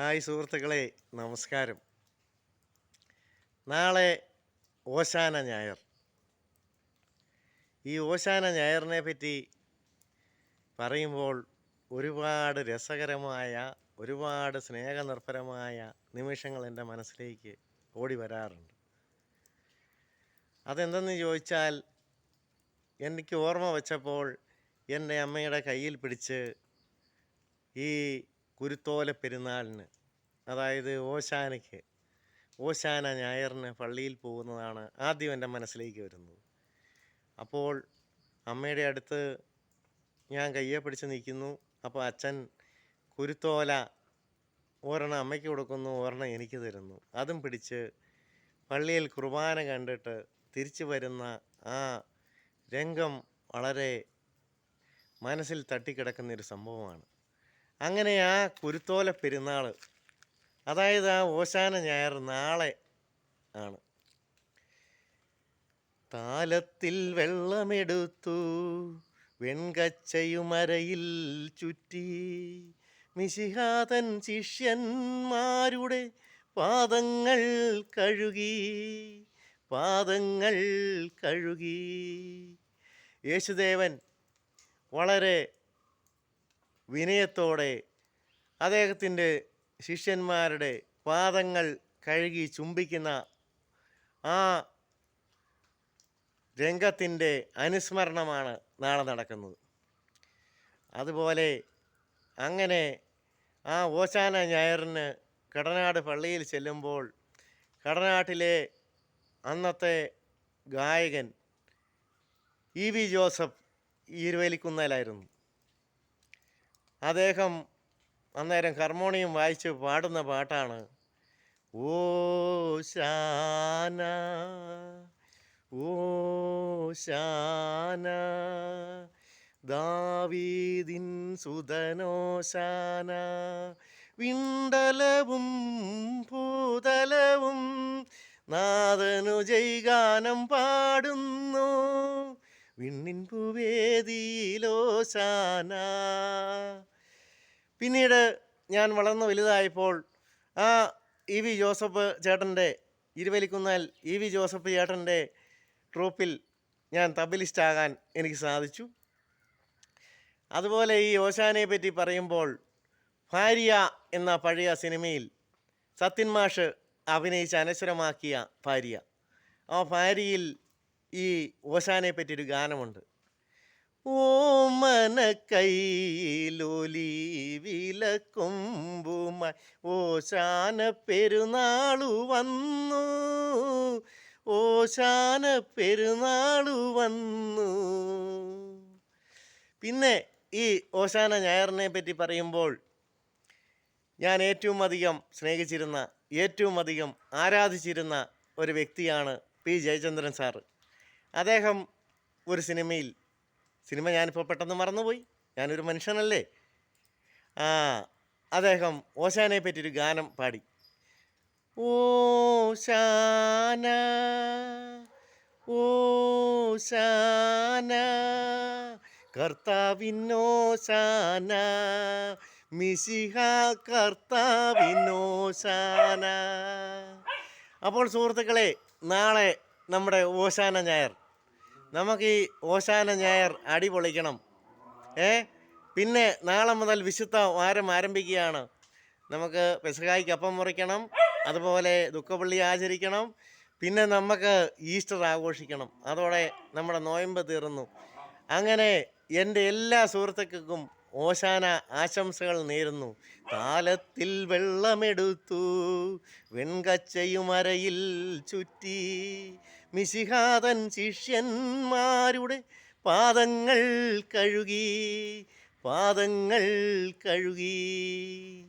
Hi സുഹൃത്തുക്കളെ നമസ്കാരം. നാളെ ഓശാന ഞായർ. ഈ ഓശാന ഞായറിനെ പറ്റി പറയുമ്പോൾ ഒരുപാട് രസകരമായ ഒരുപാട് സ്നേഹനിർഭരമായ നിമിഷങ്ങൾ എന്റെ മനസ്സിലേക്ക് ഓടി വരാറുണ്ട്. അതെന്തെന്ന് ചോദിച്ചാൽ എനിക്ക് ഓർമ്മ വച്ചപ്പോൾ എന്റെ അമ്മയുടെ കയ്യിൽ പിടിച്ച് ഈ കുരുത്തോല പെരുന്നാളിന് അതായത് ഓശാനയ്ക്ക് ഓശാന ഞായറിന് പള്ളിയിൽ പോകുന്നതാണ് ആദ്യം എന്റെ മനസ്സിലേക്ക് വരുന്നത്. അപ്പോൾ അമ്മയുടെ അടുത്ത് ഞാൻ കയ്യെ പിടിച്ച് നിൽക്കുന്നു. അപ്പോൾ അച്ഛൻ കുരുത്തോല ഒരെണ്ണം അമ്മയ്ക്ക് കൊടുക്കുന്നു ഒരെണ്ണം എനിക്ക് തരുന്നു. അതും പിടിച്ച് പള്ളിയിൽ കുർബാന കണ്ടിട്ട് തിരിച്ചു വരുന്ന ആ രംഗം വളരെ മനസ്സിൽ തട്ടിക്കിടക്കുന്നൊരു സംഭവമാണ്. അങ്ങനെ ആ കുരുത്തോല പെരുന്നാൾ അതായത് ആ ഓശാന ഞായർ നാളെ ആണ്. താലത്തിൽ വെള്ളമെടുത്തു വെൺകച്ചയുമരയിൽ ചുറ്റി. മിശിഹാതൻ ശിഷ്യന്മാരുടെ പാദങ്ങൾ കഴുകി പാദങ്ങൾ കഴുകി. യേശുദേവൻ വളരെ വിനയത്തോടെ അദ്ദേഹത്തിന്റെ ശിഷ്യന്മാരുടെ പാദങ്ങൾ കഴുകി ചുംബിക്കുന്ന ആ രംഗത്തിന്റെ അനുസ്മരണമാണ് നാളെ നടക്കുന്നത്. അതുപോലെ അങ്ങനെ ആ ഓശാന ഞായറിന് കടനാട് പള്ളിയിൽ ചെല്ലുമ്പോൾ കടനാട്ടിലെ അന്നത്തെ ഗായകൻ ഇ വി ജോസഫ് ഈരുവേലിക്കുന്നേലായിരുന്നു അദ്ദേഹം അന്നേരം ഹർമോണിയം വായിച്ച് പാടുന്ന പാട്ടാണ്. ഓ ശാന ഓ ദാവീദിൻ സുതനോശാന വിണ്ടലവും ഭൂതലവും നാദനു ജൈഗാനം പാടുന്നു. വിണ്ണിൻ പൂവേദിയിലോശാന പിന്നീട് ഞാൻ വളർന്നു വലുതായപ്പോൾ ആ ഇ വി ജോസഫ് ചേട്ടന്റെ ഇരുവലിക്കുന്നാൽ ഇ വി ജോസഫ് ചേട്ടന്റെ ട്രൂപ്പിൽ ഞാൻ തബലിസ്റ്റാകാൻ എനിക്ക് സാധിച്ചു. അതുപോലെ ഈ ഓശാനയെ പറ്റി പറയുമ്പോൾ ഭാര്യ എന്ന പഴയ സിനിമയിൽ സത്യൻ മാഷ് അഭിനയിച്ച് അനശ്വരമാക്കിയ ഭാര്യ. ആ ഭാര്യയിൽ ഈ ഓശാനെ പറ്റിയൊരു ഗാനമുണ്ട്. ഓമന കൈലൊലി വിലക്കൊമ്പുമായി. ഓശാന പെരുന്നാളു വന്നു. ഓശാന പെരുന്നാളു വന്നു. പിന്നെ ഈ ഓശാന ഞായറിനെ പറ്റി പറയുമ്പോൾ ഞാൻ ഏറ്റവും അധികം സ്നേഹിച്ചിരുന്ന ഏറ്റവും അധികം ആരാധിച്ചിരുന്ന ഒരു വ്യക്തിയാണ് പി ജയചന്ദ്രൻ സാറ്. അദ്ദേഹം ഒരു സിനിമയിൽ സിനിമ ഞാനിപ്പോൾ പെട്ടെന്ന് മറന്നുപോയി. ഞാനൊരു മനുഷ്യനല്ലേ. അദ്ദേഹം ഓശാനെ പറ്റിയൊരു ഗാനം പാടി. ഓശാന ഓശാന കർത്താവിനോശാന മിശിഹ കർത്താവിനോശാന. അപ്പോൾ സുഹൃത്തുക്കളെ നാളെ നമ്മുടെ ഓശാന ഞായർ. നമുക്ക് ഈ ഓശാന ഞായർ അടിപൊളിക്കണം ഏ? പിന്നെ നാളെ മുതൽ വിശുദ്ധ വാരം ആരംഭിക്കുകയാണ്. നമുക്ക് പെസഹായിക്ക് അപ്പം മുറിക്കണം. അതുപോലെ ദുഃഖപള്ളി ആചരിക്കണം. പിന്നെ നമുക്ക് ഈസ്റ്റർ ആഘോഷിക്കണം. അതോടെ നമ്മുടെ നോയമ്പ് തീർന്നു. അങ്ങനെ എന്റെ എല്ലാ സുഹൃത്തുക്കൾക്കും ഓശാന ആശംസകൾ നേരുന്നു. താലത്തിൽ വെള്ളമെടുത്തു. വെൺകച്ചയുമരയിൽ ചുറ്റി. മിശിഹാതൻ ശിഷ്യന്മാരുടെ പാദങ്ങൾ കഴുകി. പാദങ്ങൾ കഴുകി.